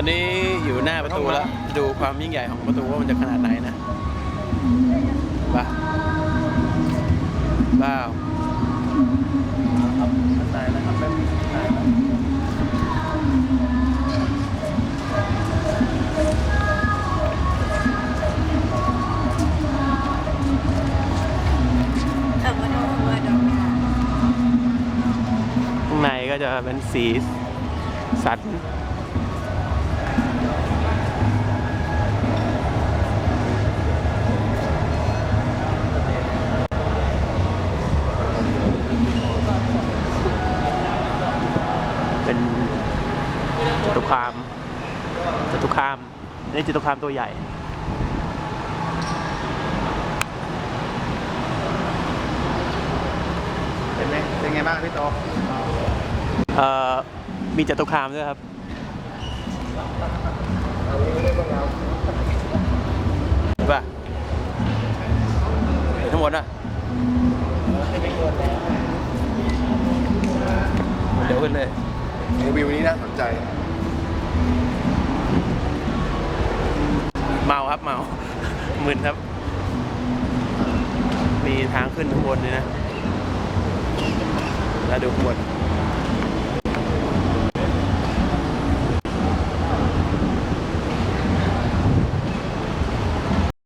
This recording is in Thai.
ตอนนี้อยู่หน้าประตูแล้ว ดูความยิ่งใหญ่ของประตูว่ามันจะขนาดไหนนะบ้าบ้าวตายแล้วครับแป๊บตายแล้วข้างในก็จะเป็นสีสัน เป็นจตุคามจตุคามนี่จตุคามตัวใหญ่เป็นไงเป็นไงบ้างพี่โตเอ่อมีจตุคามด้วยครับเห็นป่ะเห็นทั้งหมดอะเดี๋ยวขึ้นเลย วิวนี้น่าสนใจ เมาครับเมามึนครับ มีทางขึ้นข้างบนเลยนะ แล้วดูข้างบน